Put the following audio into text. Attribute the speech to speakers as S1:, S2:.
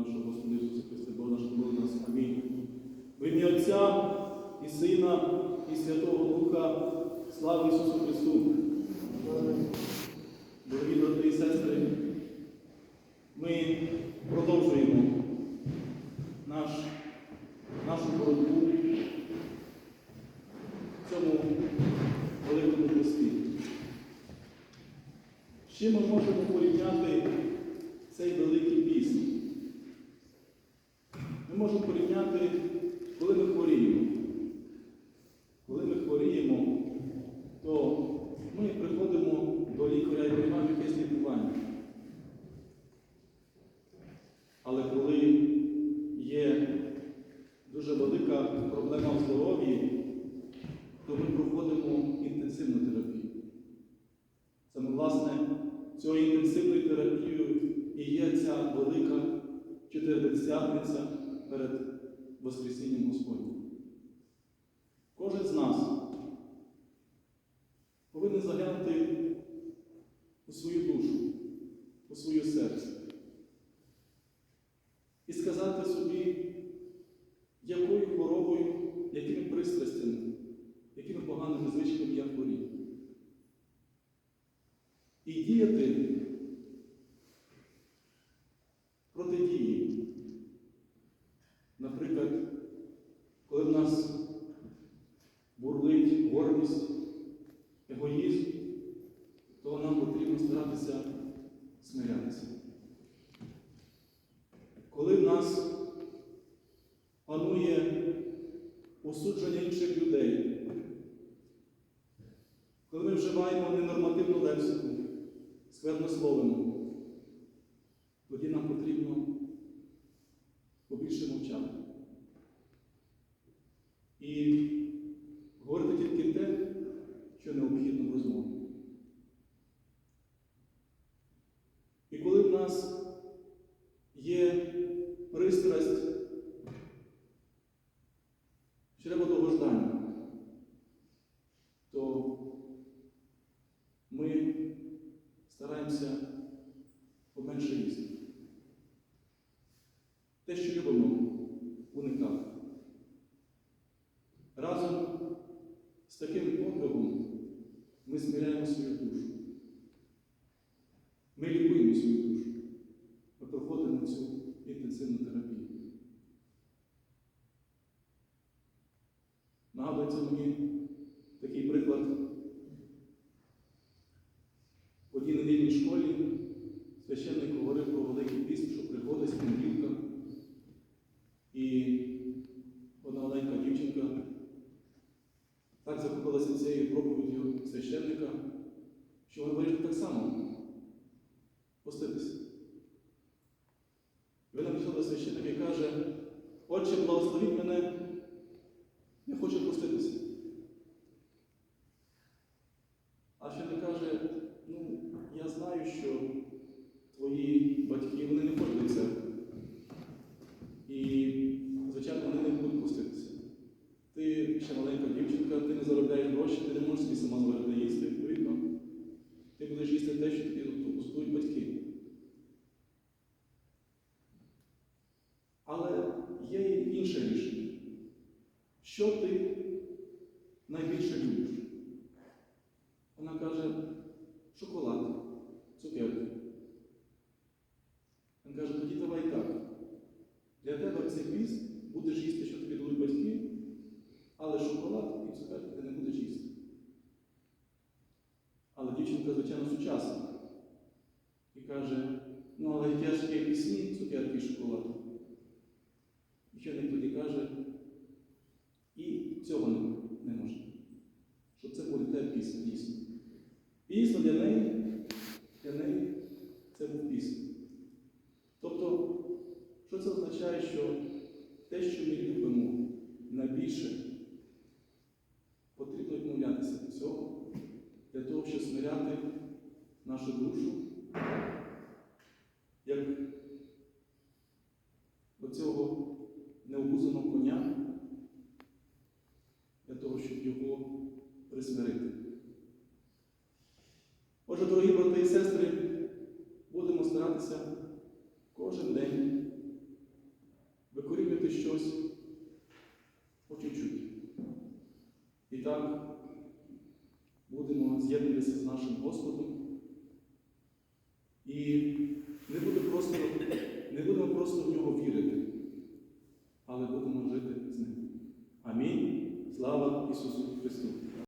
S1: нашого Господа Ісуса Христа, Бога наш помилуй нас. Амінь. В ім'я Отця і Сина, і Святого Духа, слава Ісусу Христу! Дорогі брати і сестри, ми продовжуємо наш, нашу боротьбу в цьому великому. З чим ми можемо порівняти цей великий піст? Ми коли ми хворіємо. Коли ми хворіємо, то ми приходимо до лікаря і приймаємо якесь лікування. Але коли є дуже велика проблема в здоров'ї, то ми проходимо інтенсивну терапію. Саме, власне, цією інтенсивною терапією і є ця велика чотиридесятниця перед Воскресінням Господнім. Кожен з нас повинен заглянути у свою душу, у своє серце і сказати собі, якою хворобою, якими пристрастями, якими поганими звичками я хворію. І діяти протидії. Наприклад, коли в нас бурлить гордість, егоїзм, то нам потрібно старатися смирятися. Коли в нас панує осудження інших людей, коли ми вживаємо ненормативну лексику, сквернословимо, тоді нам потрібно побільше мовчати. І говорити тільки те, що необхідно в розмові. І коли в нас є пристрасть чреводовождання, то ми стараємося поменше їсти. Те, що любимо, уникати. Разом з таким подвигом ми зміряємо свою душу. Ми лікуємо свою душу. Цю інтенсивну терапію. Нагадується мені такий приклад. В одній недільній школі священник говорив про Великий піст, що приходить понеділка. І одна маленька дівчинка так захопилася цією проповіддю священника, що вона вирішила так само поститися. Вона підійшла до священника і каже, Отче, благословіть мене, я хочу поститися. А священник каже, ну, я знаю, що твої батьки вони не ходять до церкви. І, звичайно, вони не будуть поститися. Ти ще маленька дівчинка, ти не заробляєш гроші, ти не можеш собі сама зварити їсти, відповідно. Ти будеш їсти те, що тобі готують батьки. Але є і інше рішення. Що ти найбільше любиш? Вона каже, шоколад, цукерки. Він каже, тоді давай так. Для тебе цей піст будеш їсти, що тобі дадуть батьки, але шоколад і цукерки ти не будеш їсти. Але дівчинка, звичайно, сучасна. І каже, ну але є пісні, цукерки і шоколад. Ще тоді каже, і цього не, можна. Що це буде те пісня дійсно. Пісня для неї, для неї це був пісня. Тобто, що це означає, що те, що ми любимо найбільше, потрібно відмовлятися від цього, для того, щоб смиряти нашу душу, як оцього грузимо коня для того, щоб його присмирити. Отже, дорогі брати і сестри, будемо старатися кожен день викорінювати щось по чуть-чуть. І так будемо з'єднуватися з нашим Господом. І не будемо просто, не будемо просто в нього вірити. e suas.